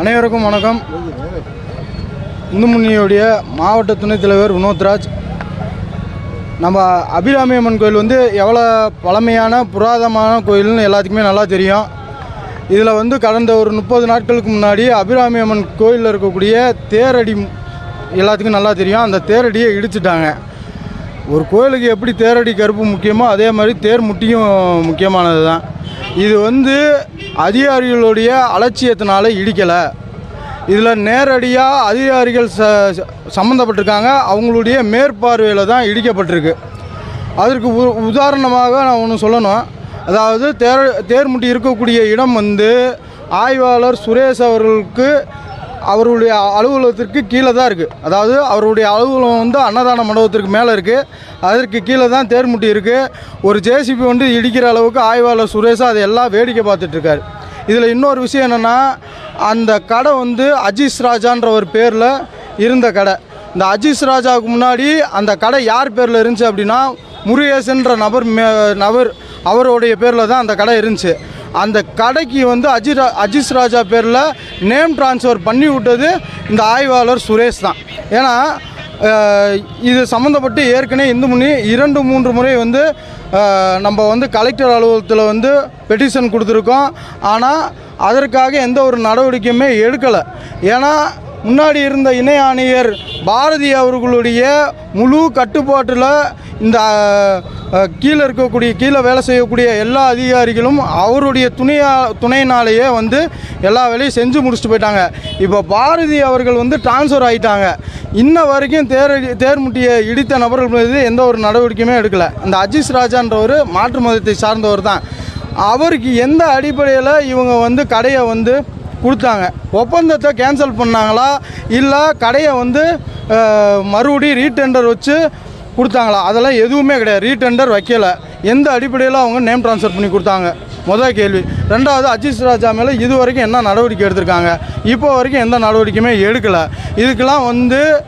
அனைவருக்கும் வணக்கம். இந்து முன்னியுடைய மாவட்ட துணைத் தலைவர் வினோத்ராஜ். நம்ம அபிராமி அம்மன் கோயில் வந்து எவ்வளோ பழமையான புராதமான கோயில்னு எல்லாத்துக்குமே நல்லா தெரியும். இதில் வந்து கடந்த ஒரு முப்பது நாட்களுக்கு முன்னாடி அபிராமி அம்மன் கோயிலில் இருக்கக்கூடிய தேரடி எல்லாத்துக்கும் நல்லா தெரியும். அந்த தேரடியை இடிச்சிட்டாங்க. ஒரு கோயிலுக்கு எப்படி தேரடி கருப்பு முக்கியமோ அதே மாதிரி தேர் முட்டியும் முக்கியமானது தான். இது வந்து அதிகாரிகளுடைய அலட்சியத்தினால இடிக்கலை. இதில் நேரடியாக அதிகாரிகள் ச ச- சம்மந்தப்பட்டிருக்காங்க அவங்களுடைய மேற்பார்வையில் தான் இடிக்கப்பட்டிருக்கு. அதற்கு உ உதாரணமாக நான் ஒன்று சொல்லணும். அதாவது தேர் தேர்முட்டி இருக்கக்கூடிய இடம் வந்து ஆய்வாளர் சுரேஷ் அவர்களுக்கு அவருடைய அலுவலகத்திற்கு கீழே தான் இருக்குது அதாவது அவருடைய அலுவலகம் வந்து அன்னதான மண்டபத்திற்கு மேலே இருக்குது அதற்கு கீழே தான் தேர்முட்டி இருக்குது ஒரு ஜேசிபி வந்து இடிக்கிற அளவுக்கு ஆய்வாளர் சுரேஷா அதை எல்லாம் வேடிக்கை பார்த்துட்ருக்காரு இதில் இன்னொரு விஷயம் என்னென்னா அந்த கடை வந்து அஜீஸ் ராஜான்ற ஒரு பேரில் இருந்த கடை. இந்த அஜீஸ் ராஜாவுக்கு முன்னாடி அந்த கடை யார் பேரில் இருந்துச்சு அப்படின்னா முருகேசன்ற நபர் மே நபர் அவருடைய பேரில் தான் அந்த கடை இருந்துச்சு. அந்த கடைக்கு வந்து அஜிரா அஜீஸ் ராஜா பேரில் நேம் ட்ரான்ஸ்ஃபர் பண்ணி விட்டது இந்த ஆய்வாளர் சுரேஷ் தான். ஏன்னா இது சம்மந்தப்பட்டு ஏற்கனவே இந்து முன்னி இரண்டு மூன்று முறை வந்து நம்ம வந்து கலெக்டர் அலுவலகத்தில் வந்து பெட்டிஷன் கொடுத்துருக்கோம். ஆனால் அதற்காக எந்த ஒரு நடவடிக்கையுமே எடுக்கலை. ஏன்னா முன்னாடி இருந்த இணை ஆணையர் பாரதி அவர்களுடைய முழு கட்டுப்பாட்டில் இந்த கீழே இருக்கக்கூடிய கீழே வேலை செய்யக்கூடிய எல்லா அதிகாரிகளும் அவருடைய துணையா துணையினாலேயே வந்து எல்லா வேலையும் செஞ்சு முடிச்சுட்டு போயிட்டாங்க. இப்போ பாரதி அவர்கள் வந்து டிரான்ஸ்ஃபர் ஆகிட்டாங்க இன்ன வரைக்கும் தேர் தேர்முட்டியை இடித்த நபர்கள் மீது எந்த ஒரு நடவடிக்கையுமே எடுக்கலை. அந்த அஜீஸ் ராஜான்றவர் மாற்று மதத்தை சார்ந்தவர் தான் அவருக்கு எந்த அடிப்படையில் இவங்க வந்து கடையை வந்து கொடுத்தாங்க. ஒப்பந்தத்தை கேன்சல் பண்ணாங்களா? இல்லை கடையை வந்து மறுபடியும் ரீடெண்டர் வச்சு கொடுத்தாங்களா? அதெல்லாம் எதுவுமே கிடையாது. ரீடெண்டர் வைக்கல. எந்த அடிப்படையில் அவங்க நேம் ட்ரான்ஸ்ஃபர் பண்ணி கொடுத்தாங்க? முதல் கேள்வி. ரெண்டாவது அஜித் ராஜா மேலே இது வரைக்கும் என்ன நடவடிக்கை எடுத்திருக்காங்க? இப்போ வரைக்கும் எந்த நடவடிக்கையுமே எடுக்கலை. இதுக்கெல்லாம் வந்து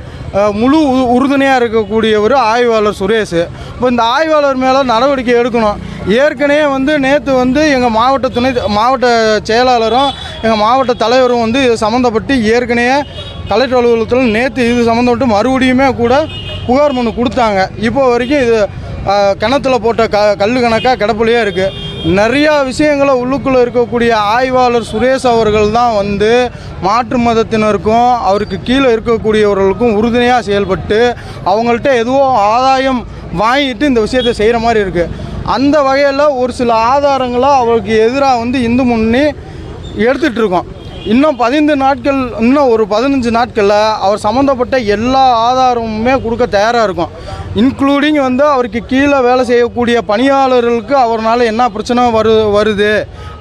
முழு உ- உறுதுணையாக இருக்கக்கூடியவர் ஆய்வாளர் சுரேஷ். இப்போ இந்த ஆய்வாளர் மேலே நடவடிக்கை எடுக்கணும். ஏற்கனவே வந்து நேற்று வந்து எங்கள் மாவட்ட துணை மாவட்ட செயலாளரும் எங்கள் மாவட்ட தலைவரும் வந்து இது சம்மந்தப்பட்டு ஏற்கனவே கலெக்டர் அலுவலகத்தில் நேற்று இது சம்மந்தப்பட்டு மறுபடியுமே கூட புகார் மனு கொடுத்தாங்க. இப்போ வரைக்கும் இது கிணத்துல போட்ட க கல் கணக்காக கிடப்புலையே இருக்குது நிறையா விஷயங்களை உள்ளுக்குள்ளே இருக்கக்கூடிய ஆய்வாளர் சுரேஷ் அவர்கள் தான் வந்து மாற்று மதத்தினருக்கும் அவருக்கு கீழே இருக்கக்கூடியவர்களுக்கும் உறுதுணையாக செயல்பட்டு அவங்கள்ட்ட எதுவோ ஆதாயம் வாங்கிட்டு இந்த விஷயத்தை செய்கிற மாதிரி இருக்குது அந்த வகையில் ஒரு சில ஆதாரங்களை அவருக்கு எதிராக வந்து இந்து முன்னணி எடுத்துகிட்டு இருக்கோம் இன்னும் பதினைந்து நாட்கள் இன்னும் ஒரு பதினஞ்சு நாட்களில் அவர் சம்மந்தப்பட்ட எல்லா ஆதாரமுமே கொடுக்க தயாராக இருக்கும். இன்க்ளூடிங் வந்து அவருக்கு கீழே வேலை செய்யக்கூடிய பணியாளர்களுக்கு அவர்னால என்ன பிரச்சனை வரு வருது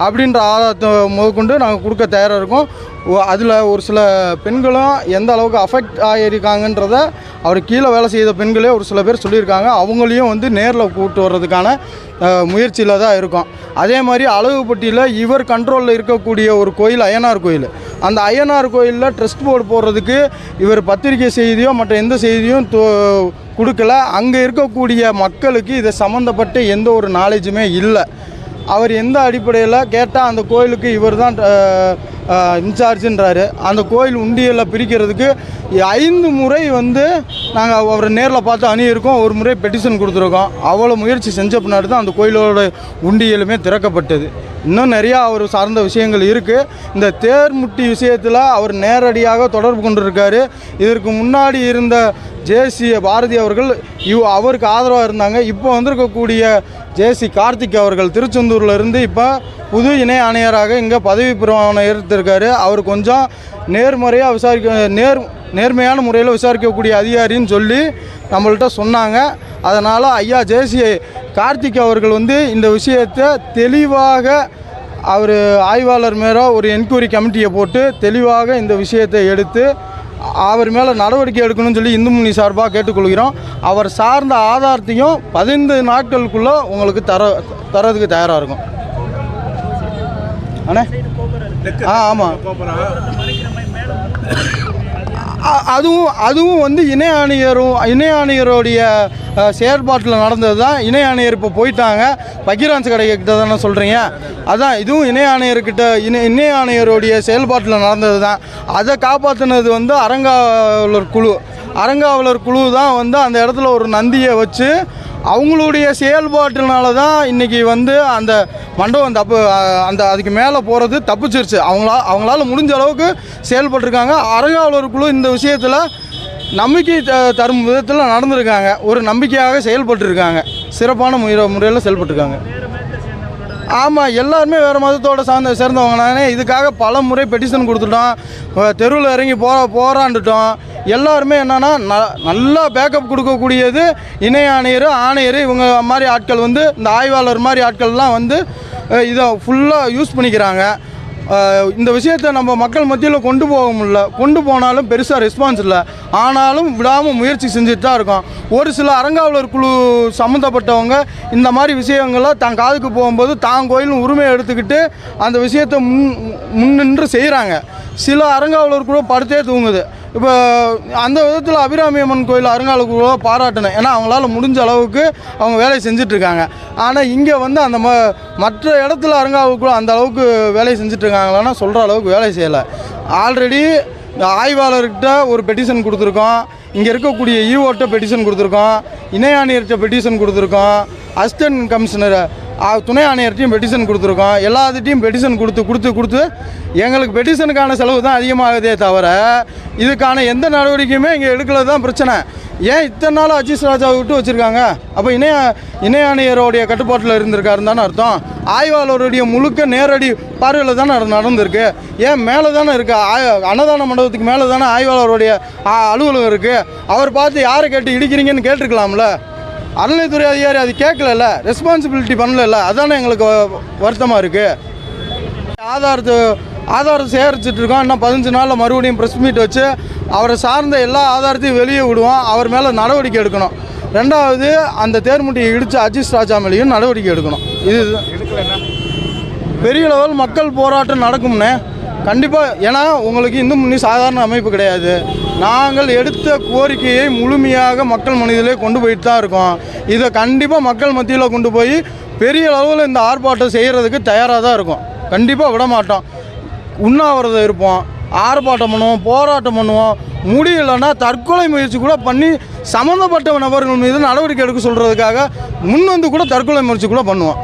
அப்படின்ற ஆதாரத்தை முதற்கொண்டு நாங்கள் கொடுக்க தயாராக இருக்கோம். அதில் ஒரு சில பெண்களும் எந்த அளவுக்கு அஃபெக்ட் ஆகியிருக்காங்கன்றத அவர் கீழே வேலை செய்த பெண்களே ஒரு சில பேர் சொல்லியிருக்காங்க. அவங்களையும் வந்து நேரில் கூப்பிட்டு வர்றதுக்கான முயற்சியில் தான் இருக்கும். அதே மாதிரி அழகுப்பட்டியில் இவர் கண்ட்ரோலில் இருக்கக்கூடிய ஒரு கோயில் அய்யனார் கோயில். அந்த அய்யனார் கோயிலில் ட்ரஸ்ட் போர்டு போடுறதுக்கு இவர் பத்திரிகை செய்தியோ மற்ற எந்த செய்தியும் தொ- கொடுக்கல. அங்கே இருக்கக்கூடிய மக்களுக்கு இதை சம்மந்தப்பட்ட எந்த ஒரு நாலேஜுமே இல்லை. அவர் எந்த அடிப்படையில் கேட்டால் அந்த கோயிலுக்கு இவர் தான் இன்சார்ஜுன்றாரு. அந்த கோயில் உண்டியலில் பிரிக்கிறதுக்கு ஐந்து முறை வந்து நாங்கள் அவரை நேரில் பார்த்து அணியிருக்கோம். ஒரு முறை பெட்டிஷன் கொடுத்துருக்கோம். அவ்வளோ முயற்சி செஞ்ச பின்னாடி தான் அந்த கோயிலோட உண்டியலுமே திறக்கப்பட்டது. இன்னும் நிறையா அவர் சார்ந்த விஷயங்கள் இருக்குது இந்த தேர்முட்டி விஷயத்தில் அவர் நேரடியாக தொடர்பு கொண்டிருக்காரு. இதற்கு முன்னாடி இருந்த ஜேசி பாரதி அவர்கள் இவ் அவருக்கு ஆதரவாக இருந்தாங்க. இப்போ வந்திருக்கக்கூடிய ஜேசி கார்த்திக் அவர்கள் திருச்செந்தூரில் இருந்து இப்போ புது இணை ஆணையராக இங்கே பதவி பிரமாணம் எடுத்திருக்காரு அவர் கொஞ்சம் நேர்முறையாக விசாரிக்க நேர் நேர்மையான முறையில் விசாரிக்கக்கூடிய அதிகாரின்னு சொல்லி நம்மள்கிட்ட சொன்னாங்க. அதனால் ஐயா ஜேசி கார்த்திக் அவர்கள் வந்து இந்த விஷயத்தை தெளிவாக அவர் ஆய்வாளர் மேலே ஒரு என்கொயரி கமிட்டியை போட்டு தெளிவாக இந்த விஷயத்தை எடுத்து அவர் மேலே நடவடிக்கை எடுக்கணும்னு சொல்லி இந்து முன்னி சார்பாக கேட்டுக்கொள்கிறோம். அவர் சார்ந்த ஆதாரத்தையும் பதினைந்து நாட்களுக்குள்ளே உங்களுக்கு தர தரதுக்கு தயாராக இருக்கும். அண்ணே? ஆ ஆமாம் அதுவும் அதுவும் வந்து இணை ஆணையரும் இணை ஆணையருடைய செயற்பாட்டில் நடந்தது தான் இணை ஆணையர் இப்போ போயிட்டாங்க. பக்கீரான்ஸ் கடை கிட்ட தானே சொல்கிறீங்க அதான் இதுவும் இணை ஆணையர்கிட்ட இணை இணை ஆணையருடைய செயல்பாட்டில் நடந்தது தான் அதை காப்பாற்றினது வந்து அறங்காவலர் குழு. அறங்காவலர் குழு தான் வந்து அந்த இடத்துல ஒரு நந்தியை வச்சு அவங்களுடைய செயல்பாட்டினால தான் இன்றைக்கி வந்து அந்த மண்டபம் தப்பு அந்த அதுக்கு மேலே போகிறது தப்பிச்சிருச்சு. அவங்களா அவங்களால முடிஞ்ச அளவுக்கு செயல்பட்டிருக்காங்க. அறங்காவலர் குழு இந்த விஷயத்தில் நம்பிக்கை த தரும் விதத்தில் நடந்திருக்காங்க. ஒரு நம்பிக்கையாக செயல்பட்டுருக்காங்க. சிறப்பான முறை முறையில் செயல்பட்டுருக்காங்க. ஆமாம் எல்லாருமே வேறு மதத்தோட சார்ந்த சேர்ந்தவங்க. நானே இதுக்காக பல முறை பெட்டிஷன் கொடுத்துட்டோம். தெருவில் இறங்கி போ போராண்டுட்டோம் எல்லாருமே என்னன்னா ந நல்லா பேக்கப் கொடுக்கக்கூடியது இணை ஆணையர் ஆணையர் இவங்க மாதிரி ஆட்கள் வந்து இந்த ஆய்வாளர் மாதிரி ஆட்கள்லாம் வந்து இதை ஃபுல்லாக யூஸ் பண்ணிக்கிறாங்க. இந்த விஷயத்தை நம்ம மக்கள் மத்தியில் கொண்டு போக முடியல. கொண்டு போனாலும் பெருசாக ரெஸ்பான்ஸ் இல்லை. ஆனாலும் விடாமல் முயற்சி செஞ்சுட்டு தான் இருக்கோம். ஒரு சில அறங்காவலர் குழு சம்மந்தப்பட்டவங்க இந்த மாதிரி விஷயங்களை தான் காதுக்கு போகும்போது தான் கோயிலும் உரிமையை எடுத்துக்கிட்டு அந்த விஷயத்தை முன் முன்னின்று செய்கிறாங்க சில அறங்காவலர் குழு படுத்தே தூங்குது. இப்போ அந்த விதத்தில் அபிராமி அம்மன் கோயில் அறங்காவலர் பாராட்டணும் பாராட்டினேன். ஏன்னா அவங்களால முடிஞ்ச அளவுக்கு அவங்க வேலையை செஞ்சிட்ருக்காங்க. ஆனால் இங்கே வந்து அந்த ம மற்ற இடத்துல அறங்காவலர் அந்த அளவுக்கு வேலையை செஞ்சிட்ருக்காங்களான்னா சொல்கிற அளவுக்கு வேலை செய்யலை. ஆல்ரெடி இந்த ஆய்வாளர்கிட்ட ஒரு பெட்டிஷன் கொடுத்துருக்கோம். இங்கே இருக்கக்கூடிய ஈஓட்ட பெட்டிஷன் கொடுத்துருக்கோம். இணையாணியர்கிட்ட பெட்டிஷன் கொடுத்துருக்கோம். அசிஸ்டன்ட் கமிஷனரை துணை ஆணையர்கிட்டையும் பெட்டிஷன் கொடுத்துருக்கோம். எல்லாத்துட்டையும் பெட்டிஷன் கொடுத்து கொடுத்து கொடுத்து எங்களுக்கு பெட்டிஷனுக்கான செலவு தான் அதிகமாகுதே தவிர இதுக்கான எந்த நடவடிக்கையுமே இங்கே எடுக்கிறது தான் பிரச்சனை. ஏன் இத்தனை நாள் அஜீஸ் ராஜாவை விட்டு வச்சுருக்காங்க? அப்போ இணைய இணை ஆணையருடைய கட்டுப்பாட்டில் இருந்திருக்காருன்னு தானே அர்த்தம். ஆய்வாளருடைய முழுக்க நேரடி பார்வையில் தானே நடந்திருக்கு. ஏன் மேலே தானே இருக்குது ஆய அன்னதான மண்டபத்துக்கு மேலே தானே ஆய்வாளருடைய அலுவலகம் இருக்குது அவர் பார்த்து யாரை கேட்டு இடிக்கிறீங்கன்னு கேட்டிருக்கலாம்ல? அறநிலைத்துறை அதிகாரி அது கேட்கலல்ல ரெஸ்பான்சிபிலிட்டி பண்ணல அதானே எங்களுக்கு வ- வருத்தமா இருக்கு. ஆதாரத்தை ஆதாரம் சேகரிச்சுட்டு இருக்கோம். இன்னும் பதினஞ்சு நாளில் மறுபடியும் ப்ரெஸ் மீட் வச்சு அவரை சார்ந்த எல்லா ஆதாரத்தையும் வெளியே விடுவோம். அவர் மேலே நடவடிக்கை எடுக்கணும். ரெண்டாவது அந்த தேர்முட்டியை இடித்து அஜித் ராஜா மேலேயும் நடவடிக்கை எடுக்கணும். இது பெரிய லெவல் மக்கள் போராட்டம் நடக்கும்னே. கண்டிப்பாக ஏன்னா உங்களுக்கு இன்னும் இன்னும் சாதாரண அமைப்பு கிடையாது. நாங்கள் எடுத்த கோரிக்கையை முழுமையாக மக்கள் மனதிலே கொண்டு போயிட்டு தான் இருக்கோம். இதை கண்டிப்பாக மக்கள் மத்தியில் கொண்டு போய் பெரிய அளவில் இந்த ஆர்ப்பாட்டம் செய்கிறதுக்கு தயாராக தான் இருக்கும். கண்டிப்பாக விட மாட்டோம். உண்ணாவிரதம் இருப்போம். ஆர்ப்பாட்டம் பண்ணுவோம் போராட்டம் பண்ணுவோம். முடியலைன்னா தற்கொலை முயற்சி கூட பண்ணி சம்மந்தப்பட்ட நபர்கள் மீது நடவடிக்கை எடுக்க சொல்கிறதுக்காக முன் வந்து கூட தற்கொலை முயற்சி கூட பண்ணுவோம்.